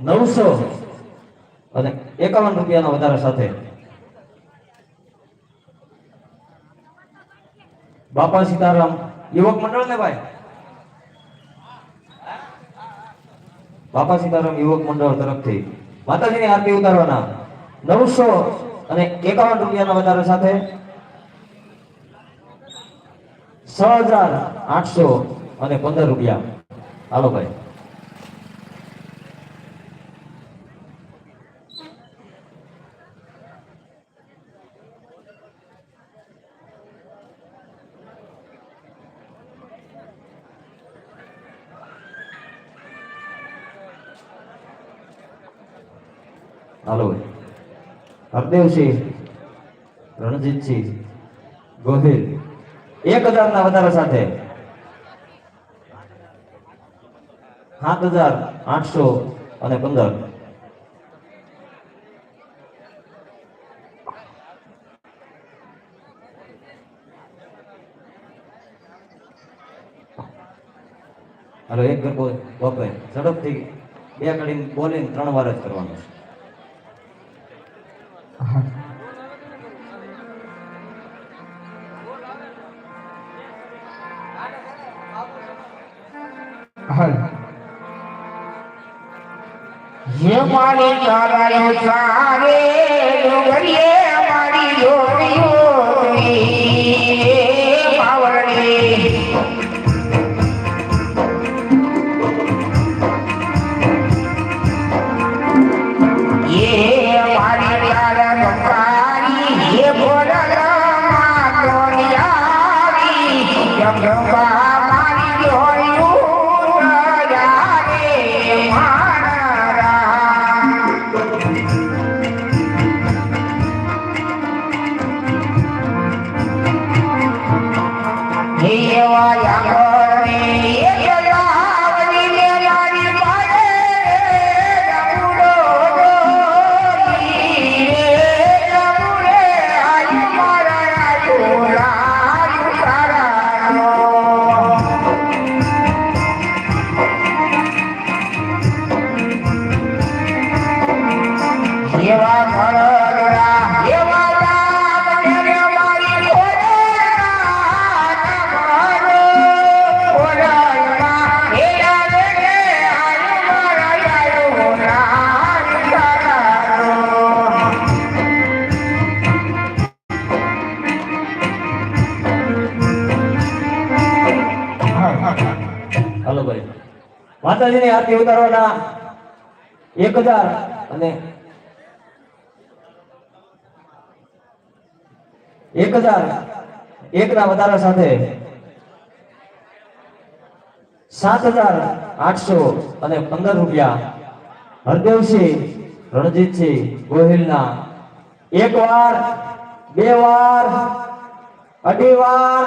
નવસો અને એકાવન રૂપિયાનો વધારા સાથે બાપા સીતારામ, યુવક મંડળ ને ભાઈ. બાપા સીતારામ, યુવક મંડળ તરફથી માતાજીની આરતી ઉતારવાના નવસો અને એકાવન રૂપિયાના વધારા સાથે છ હજાર આઠસો અને પંદર રૂપિયા. હાલો ભાઈ. આલોય હરદેવસિંહ, રણજીતસિંહ, ગોહિલ, એક હજારના વધારા સાથે સાત હજાર આઠસો અને પંદર. હાલો, એક ગરબો બપોરે, ઝડપથી બે કડીને બોલીને ત્રણ વાર જ કરવાનું છે. ये मारी चारा यो सारे डुगरिए मारी जोड़ियो માતાજીની આરતી ઉતારવાના એક હજાર અને એક હજાર એકના વધારા સાથે સાત હજાર આઠસો અને પંદર રૂપિયા હરદેવસિંહ, રણજીતસિંહ ગોહિલના એક વાર, બે વાર, અઢી વાર,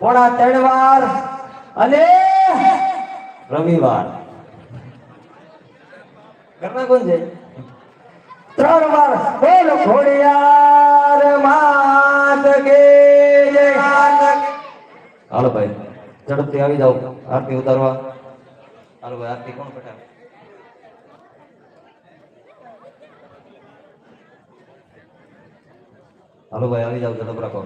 પોણા ત્રણ વાર અને રવિવાર. ઘરના કોણ છે? ત્રણ વાર બોલ ખોડિયાર માત કે જય હાલો ભાઈ, ઝડપથી આવી જાઓ. આરતી ઉતારવા. હાલો ભાઈ, આરતી કોણ પટાવે હાલો ભાઈ, આવી જાઓ, ઝડપ રાખો.